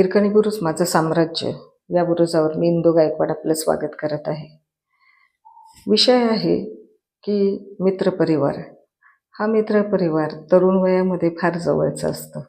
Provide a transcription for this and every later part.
हिरकणी बुरुज माझं साम्राज्य. या बुरुजावर मी इंदू गायकवाड आपलं स्वागत करत आहे. विषय आहे की मित्रपरिवार. हा मित्रपरिवार तरुण वयामध्ये फार जवळचा असतं.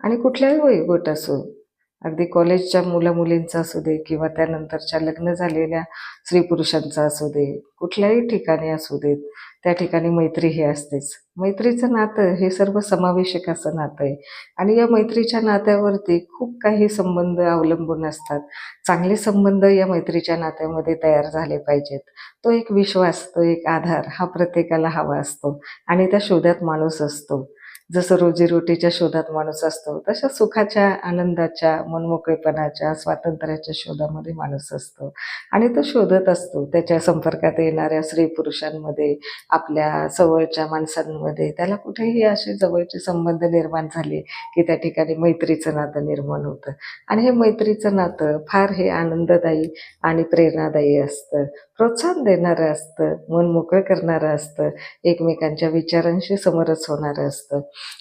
आणि कुठल्याही वयोगट असो अगदी कॉलेजच्या मुलं मुलींचा असू दे किंवा त्यानंतरच्या लग्न झालेल्या स्त्री पुरुषांचा असू दे कुठल्याही ठिकाणी असू देत त्या ठिकाणी मैत्री हे असतेच. मैत्रीचं नातं हे सर्व समावेशक असं नातं आहे. आणि या मैत्रीच्या नात्यावरती खूप काही संबंध अवलंबून असतात. चांगले संबंध या मैत्रीच्या नात्यामध्ये तयार झाले पाहिजेत. तो एक विश्वास तो एक आधार हा प्रत्येकाला हवा असतो. आणि त्या शोधात माणूस असतो. जसं रोजीरोटीच्या शोधात माणूस असतो तशा सुखाच्या आनंदाच्या मनमोकळेपणाच्या स्वातंत्र्याच्या शोधामध्ये माणूस असतो. आणि तो शोधत असतो. त्याच्या संपर्कात येणाऱ्या स्त्री पुरुषांमध्ये आपल्या जवळच्या माणसांमध्ये त्याला कुठेही असे जवळचे संबंध निर्माण झाले की त्या ठिकाणी मैत्रीचं नातं निर्माण होतं. आणि हे मैत्रीचं नातं फार हे आनंददायी आणि प्रेरणादायी असतं. प्रोत्साहन देणारं असतं मन मोकळं करणारं असतं एकमेकांच्या विचारांशी समरस होणारं असतं.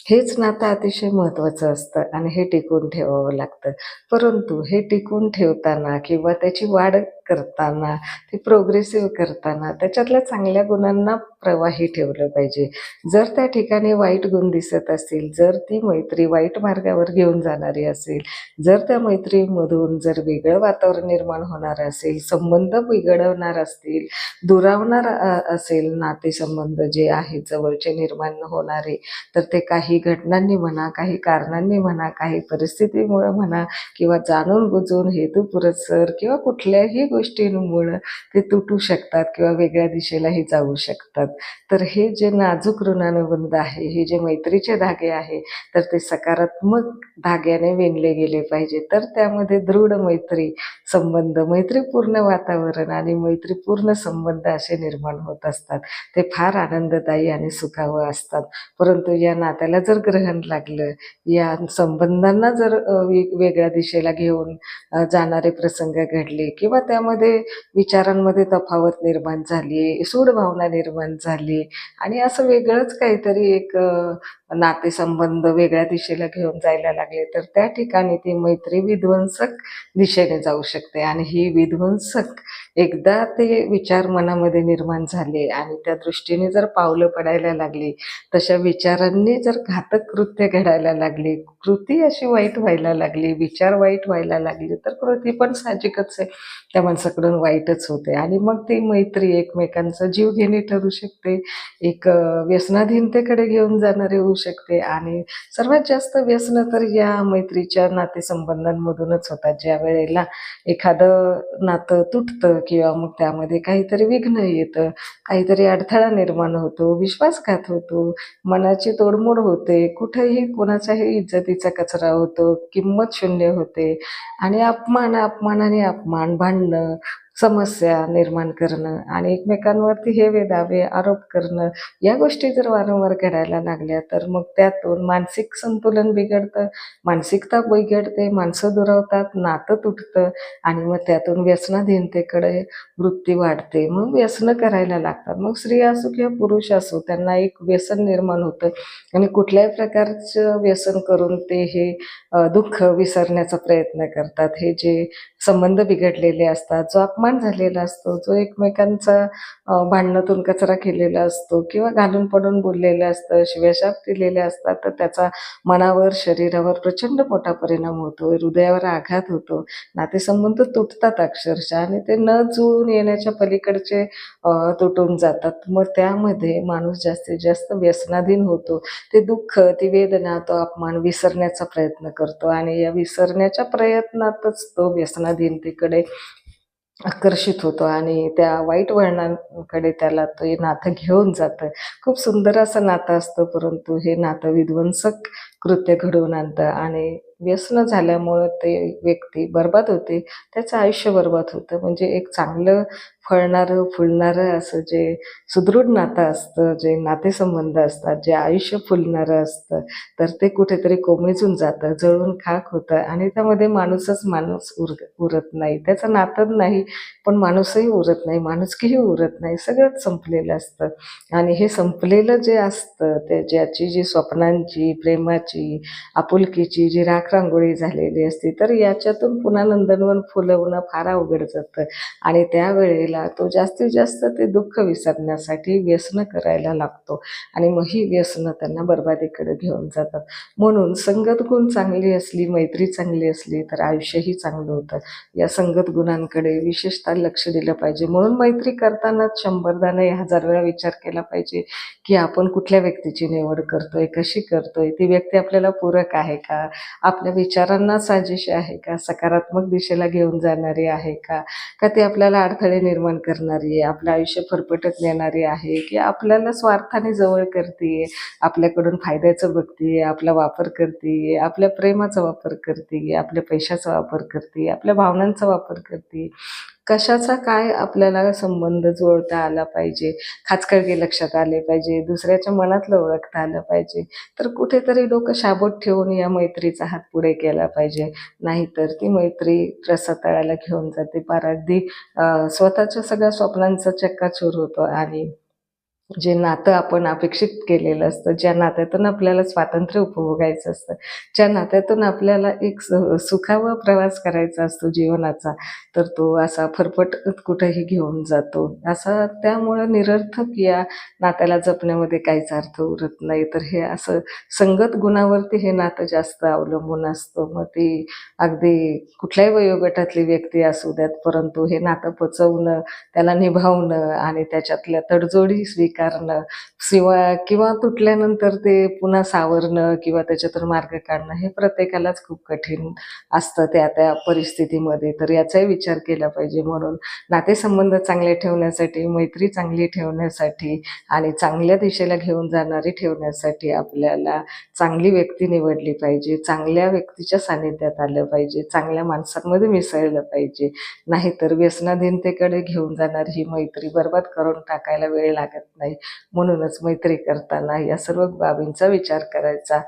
हेच नातं अतिशय महत्त्वाचं असतं आणि हे टिकून ठेवावं लागतं. परंतु हे टिकून ठेवताना किंवा त्याची वाढ करताना ते प्रोग्रेसिव्ह करताना त्याच्यातल्या चांगल्या गुणांना प्रवाही ठेवलं पाहिजे. जर त्या ठिकाणी वाईट गुण दिसत असतील जर ती मैत्री वाईट मार्गावर घेऊन जाणारी असेल जर त्या मैत्रीमधून जर वेगळं वातावरण निर्माण होणार असेल संबंध बिघडवणार असतील दुरावणार असेल नातेसंबंध जे आहेत जवळचे निर्माण होणारे तर ते काही घटनांनी म्हणा काही कारणांनी म्हणा काही परिस्थितीमुळं म्हणा किंवा जाणून बुजून हेतुपुरस्सर किंवा कुठल्याही गोष्टींमुळं ते तुटू शकतात किंवा वेगळ्या दिशेलाही जाऊ शकतात. तर हे जे नाजूक ऋणानुबंध आहे हे जे मैत्रीचे धागे आहे तर ते सकारात्मक धाग्याने विणले गेले पाहिजे. तर त्यामध्ये दृढ मैत्री संबंध मैत्रीपूर्ण वातावरण आणि मैत्रीपूर्ण संबंध असे निर्माण होत असतात. ते फार आनंददायी आणि सुखावं असतात. परंतु या ना नात्याला जर ग्रहण लागलं या संबंधांना जर वेगळ्या दिशेला घेऊन जाणारे प्रसंग घडले किंवा त्यामध्ये विचारांमध्ये तफावत निर्माण झाली सूडभावना निर्माण झाली आणि असं वेगळंच काहीतरी एक नातेसंबंध वेगळ्या दिशेला घेऊन जायला लागले तर त्या ठिकाणी ती मैत्री विध्वंसक दिशेने जाऊ शकते आणि ही विध्वंसक एकदा ते विचार मनामध्ये निर्माण झाले आणि त्या दृष्टीने जर पावलं पडायला लागली तशा विचारांनी जर घातक कृत्य घडायला लागली कृती अशी वाईट व्हायला लागली विचार वाईट व्हायला लागली तर कृती पण साहजिकच आहे. त्या माणसाकडून वाईटच होते आणि मग ती मैत्री एकमेकांचा जीवघेणे ठरू शकते एक व्यसनाधीनतेकडे घेऊन जाणारे होऊ शकते आणि सर्वात जास्त व्यसन तर या मैत्रीच्या नातेसंबंधांमधूनच होतात. ज्या वेळेला एखादं नातं तुटतं किंवा मग त्यामध्ये काहीतरी विघ्न येतं काहीतरी अडथळा निर्माण होतो विश्वासघात होतो मनाची तोडमोड होते कुठेही कोणाचाही इज्जतीचा कचरा होतो किंमत शून्य होते आणि अपमान अपमानाने अपमान भांडणं समस्या निर्माण करणं आणि एकमेकांवरती हे वेदावे आरोप करणं या गोष्टी जर वारंवार घडायला लागल्या तर मग त्यातून मानसिक संतुलन बिघडतं मानसिकता बिघडते माणसं दुरावतात नातं तुटतं आणि मग त्यातून व्यसनाधीनतेकडे वृत्ती वाढते. मग व्यसनं करायला लागतात. मग स्त्री असो किंवा पुरुष असो त्यांना एक व्यसन निर्माण होतं आणि कुठल्याही प्रकारचं व्यसन करून ते हे दुःख विसरण्याचा प्रयत्न करतात. हे जे संबंध बिघडलेले असतात जो अपमान झालेला असतो. जो एकमेकांचा भांडणातून कचरा केलेला असतो किंवा घालून पडून बोललेलं असतं शिव्याशाप दिलेले असतात तर त्याचा मनावर शरीरावर प्रचंड मोठा परिणाम होतो. हृदयावर आघात होतो. नातेसंबंध तुटतात अक्षरशः आणि ते न जुळून येण्याच्या पलीकडचे तुटून जातात. मग त्यामध्ये माणूस जास्तीत जास्त व्यसनाधीन होतो. ते दुःख ती वेदना तो अपमान विसरण्याचा प्रयत्न करतो आणि या विसरण्याच्या प्रयत्नातच तो व्यसनाधीनतेकडे आकर्षित होतो आणि त्या वाईट वळणांकडे त्याला ते नातं घेऊन जातं खूप सुंदर असं नातं असतं परंतु हे नातं विध्वंसक कृत्य घडवून आणतं आणि व्यसन झाल्यामुळं ते व्यक्ती बर्बाद होते त्याचं आयुष्य बर्बाद होतं. म्हणजे एक चांगलं फळणारं फुलणारं असं जे सुदृढ नातं असतं जे नातेसंबंध असतात जे आयुष्य फुलणारं असतं तर ते कुठेतरी कोमेजून जातं जळून खाक होतं आणि त्यामध्ये माणूसच माणूस उर उरत नाही. त्याचं नातं नाही पण माणूसही उरत नाही माणुसकीही उरत नाही सगळंच संपलेलं असतं. आणि हे संपलेलं जे असतं ते ज्याची जी स्वप्नांची प्रेमाची आपुलकीची जी राखरांगोळी झालेली असते तर याच्यातून पुन्हा नंदनवन फुलवणं फार अवघड जातं. आणि त्यावेळेला तो जास्तीत जास्त ते दुःख विसरण्यासाठी व्यसनं करायला लागतो. आणि मग ही व्यसनं त्यांना बरबादीकडे घेऊन जातात. म्हणून संगत गुण चांगली असली मैत्री चांगली असली तर आयुष्यही चांगलं होतं. या संगत गुणांकडे विशेषतः लक्ष दिलं पाहिजे. म्हणून मैत्री करतानाच शंभरदा नाही हजार वेळा विचार केला पाहिजे की आपण कुठल्या व्यक्तीची निवड करतोय कशी करतोय ती व्यक्ती आपल्याला पूरक आहे का? आपल्या विचारांना साजेशी आहे का? सकारात्मक दिशेला घेऊन जाणारी आहे का? का ते आपल्याला अडथळे निर्माण करणारी आहे आपलं आयुष्य फरफटत नेणारी आहे की आपल्याला स्वार्थाने जवळ करते आपल्याकडून फायद्याचं बघते आपला वापर करते आपल्या प्रेमाचा वापर करते आपल्या पैशाचा वापर करते आपल्या भावनांचा वापर करते कशाचा काय आपल्याला संबंध जुळता आला पाहिजे? खाचखळगे लक्षात आले पाहिजे. दुसऱ्याच्या मनातलं ओळखता आलं पाहिजे. तर कुठेतरी लोक शाबूत ठेवून या मैत्रीचा हात पुढे केला पाहिजे. नाहीतर ती मैत्री रसातळाला घेऊन जाते. पार अगदी स्वतःच्या सगळ्या स्वप्नांचा चक्काचूर होतो आणि जे नातं आपण अपेक्षित केलेलं असतं ज्या नात्यातून आपल्याला स्वातंत्र्य उपभोगायचं असतं ज्या नात्यातून आपल्याला एक स- सुखावा प्रवास करायचा असतो जीवनाचा तर तो असा फरफट कुठंही घेऊन जातो. असा त्यामुळं निरर्थक या नात्याला जपण्यामध्ये काहीच अर्थ उरत नाही. तर हे असं संगत गुणावरती हे नातं जास्त अवलंबून असतं. मग ती अगदी कुठल्याही वयोगटातली व्यक्ती असू द्यात परंतु हे नातं पचवणं त्याला निभावणं आणि त्याच्यातल्या तडजोडी स्वीकार कारण शिवा किंवा तुटल्यानंतर ते पुन्हा सावरणं किंवा त्याच्यातून मार्ग काढणं हे प्रत्येकालाच खूप कठीण असतं त्या त्या परिस्थितीमध्ये. तर याचाही विचार केला पाहिजे. म्हणून नातेसंबंध चांगले ठेवण्यासाठी मैत्री चांगली ठेवण्यासाठी आणि चांगल्या दिशेला घेऊन जाणारी ठेवण्यासाठी आपल्याला चांगली व्यक्ती निवडली पाहिजे. चांगल्या व्यक्तीच्या सानिध्यात आलं पाहिजे. चांगल्या माणसांमध्ये मिसळलं पाहिजे. नाहीतर व्यसनाधीनतेकडे घेऊन जाणारी ही मैत्री बरबाद करून टाकायला वेळ लागत नाही. नाही. म्हणूनच मैत्री करताना या सर्व बाबींचा विचार करायचा.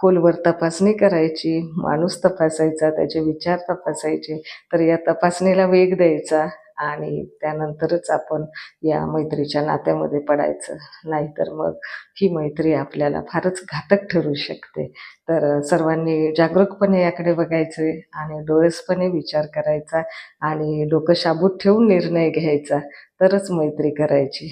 खोलवर तपासणी करायची माणूस तपासायचा त्याचे विचार तपासायचे तर या तपासणीला वेग द्यायचा आणि त्यानंतरच आपण या मैत्रीच्या नात्यामध्ये पडायचं. नाहीतर मग ही मैत्री आपल्याला फारच घातक ठरू शकते. तर सर्वांनी जागरूकपणे याकडे बघायचे आणि डोळसपणे विचार करायचा आणि डोकं शाबूत ठेवून निर्णय घ्यायचा. तरच मैत्री करायची.